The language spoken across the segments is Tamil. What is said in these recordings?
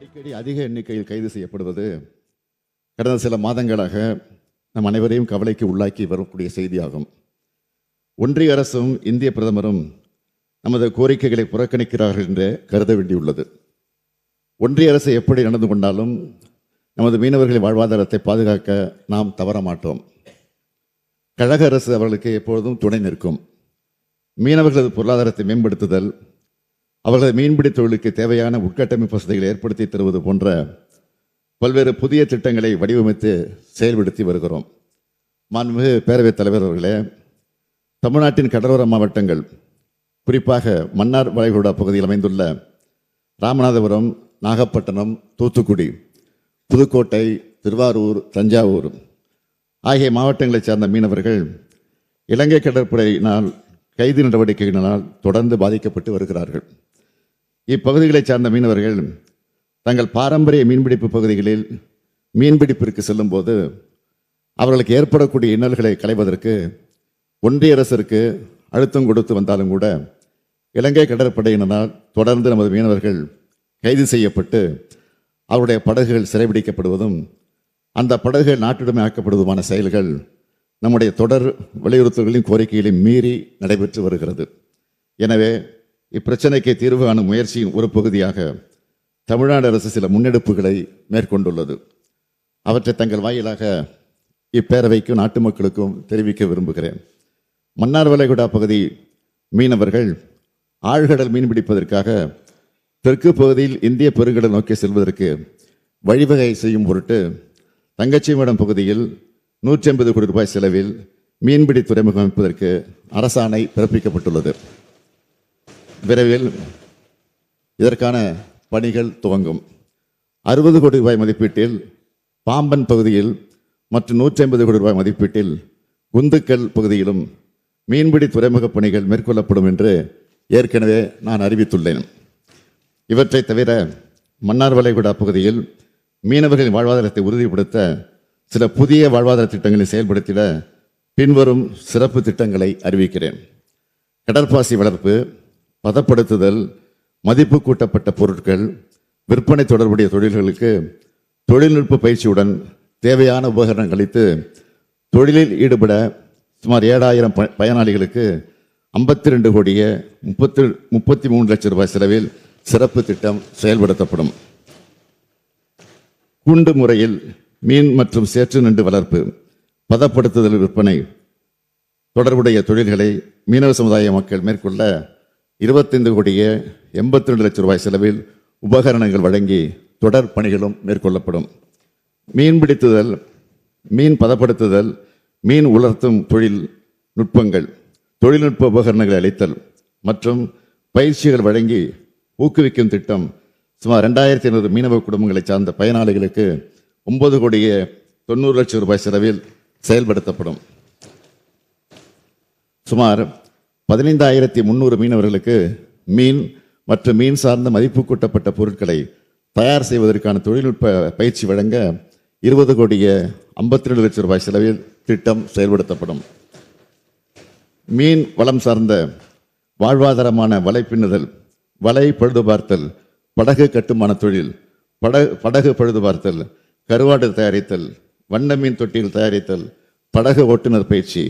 அடிக்கடி அதிக எண்ணிக்கையில் கைது செய்யப்படுவது கடந்த சில மாதங்களாக நம் அனைவரையும் கவலைக்கு உள்ளாக்கி வரக்கூடிய செய்தியாகும். ஒன்றிய அரசும் இந்திய பிரதமரும் நமது கோரிக்கைகளை புறக்கணிக்கிறார்கள் என்று கருத வேண்டியுள்ளது. ஒன்றிய அரசு எப்படி நடந்து கொண்டாலும் நமது மீனவர்களின் வாழ்வாதாரத்தை பாதுகாக்க நாம் தவற மாட்டோம். கழக அரசு அவர்களுக்கு எப்பொழுதும் துணை நிற்கும். மீனவர்களது பொருளாதாரத்தை மேம்படுத்துதல் அவர்களது மீன்பிடி தொழிலுக்கு தேவையான உட்கட்டமைப்பு வசதிகளை ஏற்படுத்தி தருவது போன்ற பல்வேறு புதிய திட்டங்களை வடிவமைத்து செயல்படுத்தி வருகிறோம். மாண்புமிகு பேரவைத் தலைவர் அவர்களே தமிழ்நாட்டின் கடலோர மாவட்டங்கள் குறிப்பாக மன்னார் வளைகுடா பகுதியில் அமைந்துள்ள ராமநாதபுரம் நாகப்பட்டினம் தூத்துக்குடி புதுக்கோட்டை திருவாரூர் தஞ்சாவூர் ஆகிய மாவட்டங்களைச் சார்ந்த மீனவர்கள் இலங்கை கடற்படையினால் கைது நடவடிக்கைகளினால் தொடர்ந்து பாதிக்கப்பட்டு வருகிறார்கள். இப்பகுதிகளைச் சார்ந்த மீனவர்கள் தங்கள் பாரம்பரிய மீன்பிடிப்பு பகுதிகளில் மீன்பிடிப்பிற்கு செல்லும்போது அவர்களுக்கு ஏற்படக்கூடிய இன்னல்களை களைவதற்கு ஒன்றிய அரசிற்கு அழுத்தம் கொடுத்து வந்தாலும் கூட இலங்கை கடற்படையினரால் தொடர்ந்து நமது மீனவர்கள் கைது செய்யப்பட்டு அவருடைய படகுகள் சிறைபிடிக்கப்படுவதும் அந்த படகுகள் நாட்டுடைமை ஆக்கப்படுவதுமான செயல்கள் நம்முடைய தொடர் வலியுறுத்தல்களின் கோரிக்கைகளையும் மீறி நடைபெற்று வருகிறது. எனவே இப்பிரச்சனைக்கு தீர்வு காணும் முயற்சியின் ஒரு பகுதியாக தமிழ்நாடு அரசு சில முன்னெடுப்புகளை மேற்கொண்டுள்ளது. அவற்றை தங்கள் வாயிலாக இப்பேரவைக்கும் நாட்டு மக்களுக்கும் தெரிவிக்க விரும்புகிறேன். மன்னார் வளைகுடா பகுதி மீனவர்கள் ஆழ்கடல் மீன்பிடிப்பதற்காக தெற்கு பகுதியில் இந்திய பெருங்கடல் நோக்கி செல்வதற்கு வழிவகை செய்யும் பொருட்டு தங்கச்சிமடம் பகுதியில் நூற்றி ஐம்பது கோடி ரூபாய் செலவில் மீன்பிடி துறைமுகம் அமைப்பதற்கு அரசாணை பிறப்பிக்கப்பட்டுள்ளது. விரைவில் இதற்கான பணிகள் துவங்கும். அறுபது கோடி ரூபாய் மதிப்பீட்டில் பாம்பன் பகுதியில் மற்றும் நூற்றி ஐம்பது கோடி ரூபாய் மதிப்பீட்டில் குந்துக்கல் பகுதியிலும் மீன்பிடி துறைமுகப் பணிகள் மேற்கொள்ளப்படும் என்று ஏற்கனவே நான் அறிவித்துள்ளேன். இவற்றை தவிர மன்னார் வளைகுடா பகுதியில் மீனவர்களின் வாழ்வாதாரத்தை உறுதிப்படுத்த சில புதிய வாழ்வாதார திட்டங்களை செயல்படுத்திட பின்வரும் சிறப்பு திட்டங்களை அறிவிக்கிறேன். கடற்பாசி வளர்ப்பு பதப்படுத்துதல் மதிப்பு கூட்டப்பட்ட பொருட்கள் விற்பனை தொடர்புடைய தொழில்களுக்கு தொழில்நுட்ப பயிற்சியுடன் தேவையான உபகரணங்கள் அளித்து தொழிலில் ஈடுபட சுமார் ஏழாயிரம் ப- பயனாளிகளுக்கு ஐம்பத்தி ரெண்டு கோடியே முப்பத்தி முப்பத்தி மூணு லட்சம் ரூபாய் செலவில் சிறப்பு திட்டம் செயல்படுத்தப்படும். கூண்டு முறையில் மீன் மற்றும் சேற்று நண்டு வளர்ப்பு பதப்படுத்துதல் விற்பனை தொடர்புடைய தொழில்களை மீனவ சமுதாய மக்கள் மேற்கொள்ள இருபத்தைந்து கோடியே எண்பத்தி ரெண்டு லட்சம் ரூபாய் செலவில் உபகரணங்கள் வழங்கி தொடர் பணிகளும் மேற்கொள்ளப்படும். மீன் பிடித்துதல் மீன் பதப்படுத்துதல் மீன் உலர்த்தும் தொழில் நுட்பங்கள் தொழில்நுட்ப உபகரணங்களை அளித்தல் மற்றும் பயிற்சிகள் வழங்கி ஊக்குவிக்கும் திட்டம் சுமார் ரெண்டாயிரத்தி ஐநூறு மீனவ குடும்பங்களை சார்ந்த பயனாளிகளுக்கு ஒன்பது கோடியே தொண்ணூறு லட்சம் ரூபாய் செலவில் செயல்படுத்தப்படும். சுமார் பதினைந்தாயிரத்தி முந்நூறு மீனவர்களுக்கு மீன் மற்றும் மீன் சார்ந்த மதிப்பு கூட்டப்பட்ட பொருட்களை தயார் செய்வதற்கான தொழில்நுட்ப பயிற்சி வழங்க இருபது கோடியே ஐம்பத்தி ரெண்டு லட்சம் ரூபாய் செலவில் திட்டம் செயல்படுத்தப்படும். மீன் வளம் சார்ந்த வாழ்வாதாரமான வலை பின்னுதல் வலை பழுது பார்த்தல் படகு கட்டுமான தொழில் படகு படகு பழுது பார்த்தல் கருவாடு தயாரித்தல் வண்ண மீன் தொட்டியில் தயாரித்தல் படகு ஓட்டுநர் பயிற்சி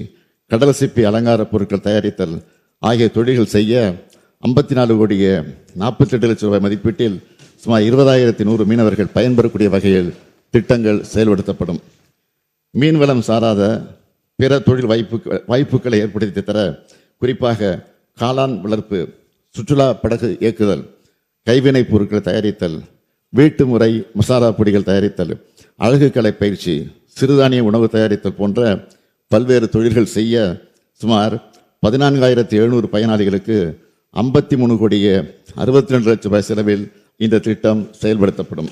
கடல் சிப்பி அலங்கார பொருட்கள் தயாரித்தல் ஆகிய தொழில்கள் செய்ய ஐம்பத்தி நாலு கோடியே நாற்பத்தி எட்டு லட்சம் ரூபாய் மதிப்பீட்டில் சுமார் இருபதாயிரத்தி நூறு மீனவர்கள் பயன்பெறக்கூடிய வகையில் திட்டங்கள் செயல்படுத்தப்படும். மீன்வளம் சாராத பிற தொழில் வாய்ப்பு வாய்ப்புகளை ஏற்படுத்தி தர குறிப்பாக காளான் வளர்ப்பு சுற்றுலா படகு இயக்குதல் கைவினைப் பொருட்கள் தயாரித்தல் வீட்டு முறை மசாலா பொடிகள் தயாரித்தல் அழகு கலை பயிற்சி சிறுதானிய உணவு தயாரித்தல் போன்ற பல்வேறு தொழில்கள் செய்ய சுமார் பதினான்காயிரத்தி எழுநூறு பயனாளிகளுக்கு ஐம்பத்தி மூணு கோடியே அறுபத்தி ரெண்டு லட்சம் ரூபாய் செலவில் இந்த திட்டம் செயல்படுத்தப்படும்.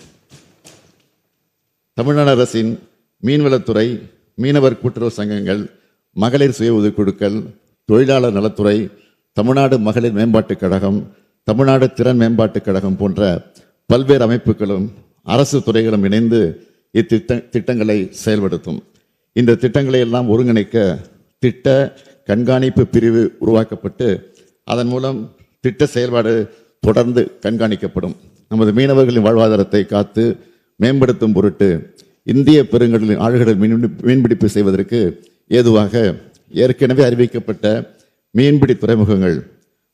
தமிழ்நாடு அரசின் மீன்வளத்துறை மீனவர் கூட்டுறவு சங்கங்கள் மகளிர் சுய உதவிக்குழுக்கள் தொழிலாளர் நலத்துறை தமிழ்நாடு மகளிர் மேம்பாட்டுக் கழகம் தமிழ்நாடு திறன் மேம்பாட்டுக் கழகம் போன்ற பல்வேறு அமைப்புகளும் அரசு துறைகளும் இணைந்து இத்திட்ட திட்டங்களை செயல்படுத்தும். இந்த திட்டங்களை எல்லாம் ஒருங்கிணைக்க திட்ட கண்காணிப்பு பிரிவு உருவாக்கப்பட்டு அதன் மூலம் திட்ட செயல்பாடு தொடர்ந்து கண்காணிக்கப்படும். நமது மீனவர்களின் வாழ்வாதாரத்தை காத்து மேம்படுத்தும் பொருட்டு இந்திய பெருங்கடலின் ஆழ்கடல் மீன்பிடி- மீன்பிடிப்பு செய்வதற்கு ஏதுவாக ஏற்கனவே அறிவிக்கப்பட்ட மீன்பிடி துறைமுகங்கள்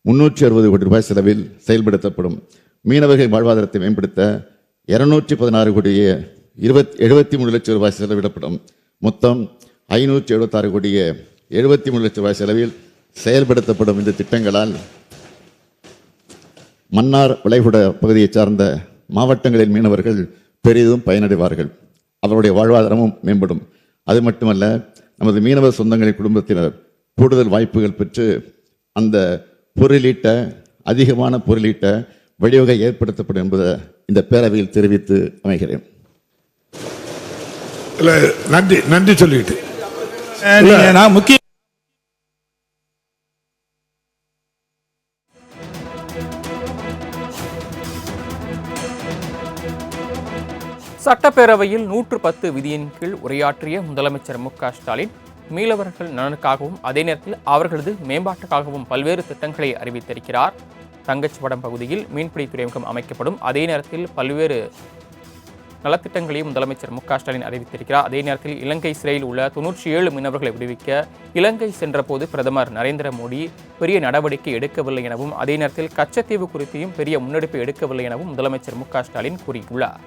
முன்னூற்றி அறுபது கோடி ரூபாய் செலவில் செயல்படுத்தப்படும். மீனவர்களின் வாழ்வாதாரத்தை மேம்படுத்த இருநூற்றி பதினாறு கோடியே இருபத் எழுபத்தி மூணு லட்சம் ரூபாய் செலவிடப்படும். மொத்தம் ஐநூற்றி எழுபத்தாறு கோடியே எழுபத்தி மூணு லட்சம் ரூபாய் செலவில் செயல்படுத்தப்படும் இந்த திட்டங்களால் மன்னார் வளைகுட பகுதியைச் சார்ந்த மாவட்டங்களின் மீனவர்கள் பெரிதும் பயனடைவார்கள். அவருடைய வாழ்வாதாரமும் மேம்படும். அது மட்டுமல்ல நமது மீனவ சொந்தங்களின் குடும்பத்தினர் கூடுதல் வாய்ப்புகள் பெற்று அந்த பொருளீட்ட அதிகமான பொருளீட்ட வழிவகை ஏற்படுத்தப்படும் என்பதை இந்த பேரவையில் தெரிவித்து அமைகிறேன். நன்றி நன்றி சொல்லிட்டு நான் முக்கிய சட்டப்பேரவையில் நூற்று பத்து விதியின் கீழ் உரையாற்றிய முதலமைச்சர் மு க ஸ்டாலின் மீனவர்கள் நலனுக்காகவும் அதே நேரத்தில் அவர்களது மேம்பாட்டுக்காகவும் பல்வேறு திட்டங்களை அறிவித்திருக்கிறார். தங்கச்சிவடம் பகுதியில் மீன்பிடி துறைமுகம் அமைக்கப்படும் அதே நேரத்தில் பல்வேறு நலத்திட்டங்களையும் முதலமைச்சர் மு க ஸ்டாலின் அறிவித்திருக்கிறார். அதே நேரத்தில் இலங்கை சிறையில் உள்ள தொன்னூற்றி ஏழு மீனவர்களை விடுவிக்க இலங்கை சென்றபோது பிரதமர் நரேந்திர மோடி பெரிய நடவடிக்கை எடுக்கவில்லை எனவும் அதே நேரத்தில் கச்சத்தீவு குறித்தையும் பெரிய முன்னெடுப்பு எடுக்கவில்லை எனவும் முதலமைச்சர் மு க ஸ்டாலின் கூறியுள்ளார்.